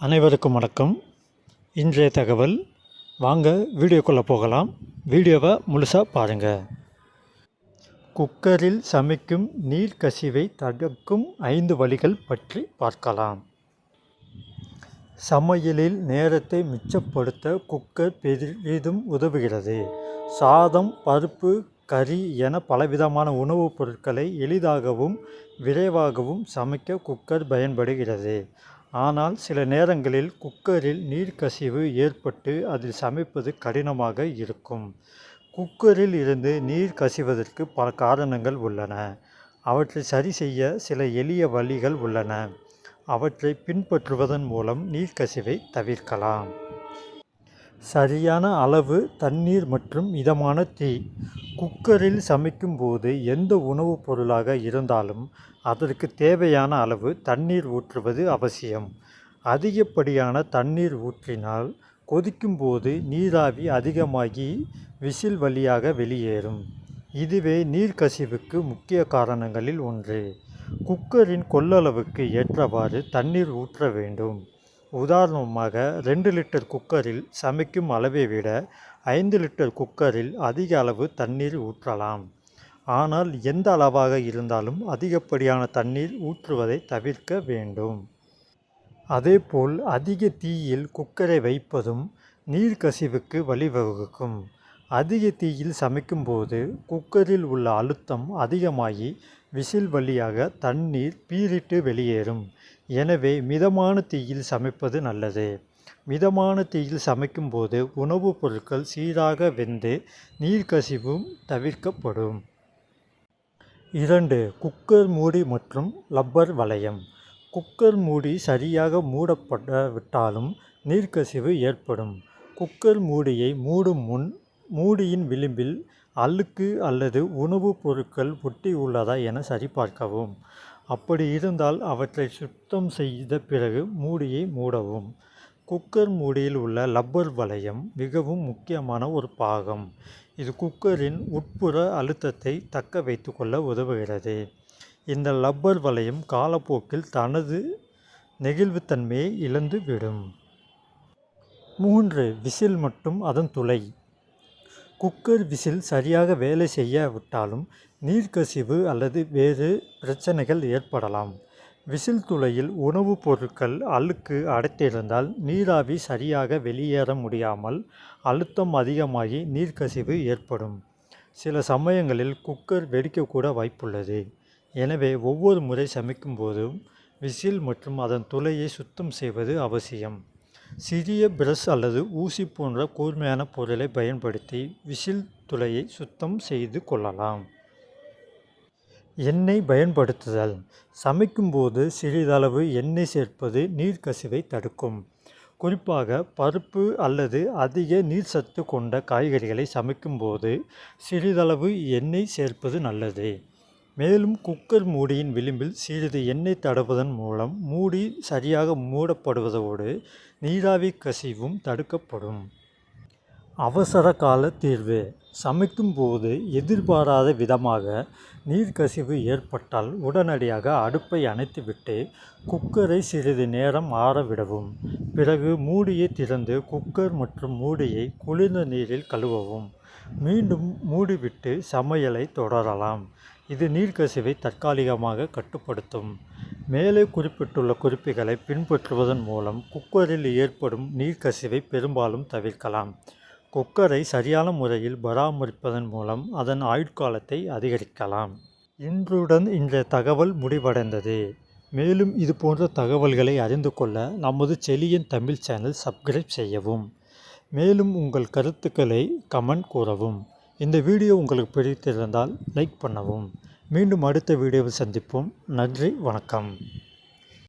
அனைவருக்கும் வணக்கம். இன்றைய தகவல் வாங்க வீடியோக்குள்ளே போகலாம். வீடியோவை முழுசாக பாருங்கள் குக்கரில் சமைக்கும் நீர் கசிவை தடுக்கும் ஐந்து வழிகள் பற்றி பார்க்கலாம். சமையலில் நேரத்தை மிச்சப்படுத்த குக்கர் பெரிதும் உதவுகிறது. சாதம் பருப்பு கறி என பலவிதமான உணவுப் பொருட்களை எளிதாகவும் விரைவாகவும் சமைக்க குக்கர் பயன்படுகிறது. ஆனால் சில நேரங்களில் குக்கரில் நீர் கசிவு ஏற்பட்டு அதில் சமைப்பது கடினமாக இருக்கும். குக்கரில் இருந்து நீர் கசிவதற்கு பல காரணங்கள் உள்ளன. அவற்றை சரி செய்ய சில எளிய வழிகள் உள்ளன. அவற்றை பின்பற்றுவதன் மூலம் நீர்க்கசிவை தவிர்க்கலாம். சரியான அளவு தண்ணீர் மற்றும் மிதமான தீ குக்கரில் சமைக்கும் போது எந்த உணவுப் பொருளாக இருந்தாலும் அதற்கு தேவையான அளவு தண்ணீர் ஊற்றுவது அவசியம். அதிகப்படியான தண்ணீர் ஊற்றினால் கொதிக்கும் போது நீராவி அதிகமாகி விசில் வழியாக வெளியேறும். இதுவே நீர்க்கசிவுக்கு முக்கிய காரணங்களில் ஒன்று. குக்கரின் கொள்ளளவுக்கு ஏற்றவாறு தண்ணீர் ஊற்ற வேண்டும். உதாரணமாக ரெண்டு லிட்டர் குக்கரில் சமைக்கும் அளவை விட ஐந்து லிட்டர் குக்கரில் அதிக அளவு தண்ணீர் ஊற்றலாம். ஆனால் எந்த அளவாக இருந்தாலும் அதிகப்படியான தண்ணீர் ஊற்றுவதை தவிர்க்க வேண்டும். அதேபோல் அதிக தீயில் குக்கரை வைப்பதும் நீர் கசிவுக்கு வழிவகுக்கும். அதிக தீயில் சமைக்கும்போது குக்கரில் உள்ள அழுத்தம் அதிகமாகி விசில் வழியாக தண்ணீர் பீரிட்டு வெளியேறும். எனவே மிதமான தீயில் சமைப்பது நல்லது. மிதமான தீயில் சமைக்கும்போது உணவுப் பொருட்கள் சீராக வெந்து நீர்க்கசிவும் தவிர்க்கப்படும். இரண்டு குக்கர் மூடி மற்றும் லப்பர் வளையம். குக்கர் மூடி சரியாக மூடப்பட விட்டாலும் நீர்க்கசிவு ஏற்படும். குக்கர் மூடியை மூடும் முன் மூடியின் விளிம்பில் அழுக்கு அல்லது உணவுப் பொருட்கள் ஒட்டி உள்ளதா என சரிபார்க்கவும். அப்படி இருந்தால் அவற்றை சுத்தம் செய்த பிறகு மூடியை மூடவும். குக்கர் மூடியில் உள்ள லப்பர் வளையம் மிகவும் முக்கியமான ஒரு பாகம். இது குக்கரின் உட்புற அழுத்தத்தை தக்க வைத்து கொள்ள உதவுகிறது. இந்த லப்பர் வளையம் காலப்போக்கில் தனது நெகிழ்வுத்தன்மையை இழந்து விடும் மூன்று விசில் மற்றும் அதன் துளை. குக்கர் விசில் சரியாக வேலை செய்யாவிட்டாலும் நீர்க்கசிவு அல்லது வேறு பிரச்சனைகள் ஏற்படலாம். விசில் துளையில் உணவுப் பொருட்கள் அழுக்கு அடைத்திருந்தால் நீராவி சரியாக வெளியேற முடியாமல் அழுத்தம் அதிகமாகி நீர்க்கசிவு ஏற்படும். சில சமயங்களில் குக்கர் வெடிக்கக்கூட வாய்ப்புள்ளது. எனவே ஒவ்வொரு முறை சமைக்கும் போதும் விசில் மற்றும் அதன் துளையை சுத்தம் செய்வது அவசியம். சிறிய பிரஷ் அல்லது ஊசி போன்ற கூர்மையான பொருளை பயன்படுத்தி விசில் துளையை சுத்தம் செய்து கொள்ளலாம். எண்ணெய் பயன்படுத்துதல். சமைக்கும்போது சிறிதளவு எண்ணெய் சேர்ப்பது நீர்க்கசிவை தடுக்கும். குறிப்பாக பருப்பு அல்லது அதிக நீர் சத்து கொண்ட காய்கறிகளை சமைக்கும்போது சிறிதளவு எண்ணெய் சேர்ப்பது நல்லது. மேலும் குக்கர் மூடியின் விளிம்பில் சிறிது எண்ணெய் தடவுவதன் மூலம் மூடி சரியாக மூடப்படுவதோடு நீராவி கசிவும் தடுக்கப்படும். அவசர கால தீர்வு. சமைக்கும் போது எதிர்பாராத விதமாக நீர்க்கசிவு ஏற்பட்டால் உடனடியாக அடுப்பை அணைத்துவிட்டு குக்கரை சிறிது நேரம் ஆறவிடவும். பிறகு மூடியை திறந்து குக்கர் மற்றும் மூடியை குளிர்ந்த நீரில் கழுவவும். மீண்டும் மூடிவிட்டு சமையலை தொடரலாம். இது நீர்க்கசிவை தற்காலிகமாக கட்டுப்படுத்தும். மேலே குறிப்பிட்டுள்ள குறிப்புகளை பின்பற்றுவதன் மூலம் குக்கரில் ஏற்படும் நீர்க்கசிவை பெரும்பாலும் தவிர்க்கலாம். குக்கரை சரியான முறையில் பராமரிப்பதன் மூலம் அதன் ஆயுட்காலத்தை அதிகரிக்கலாம். இன்றுடன் இந்த தகவல் முடிவடைந்தது. மேலும் இது போன்ற தகவல்களை அறிந்து கொள்ள நமது செலியன் தமிழ் சேனல் சப்ஸ்கிரைப் செய்யவும். மேலும் உங்கள் கருத்துக்களை கமெண்ட் கூறவும். இந்த வீடியோ உங்களுக்கு பிடித்திருந்தால் லைக் பண்ணவும். மீண்டும் அடுத்த வீடியோவில் சந்திப்போம். நன்றி வணக்கம்.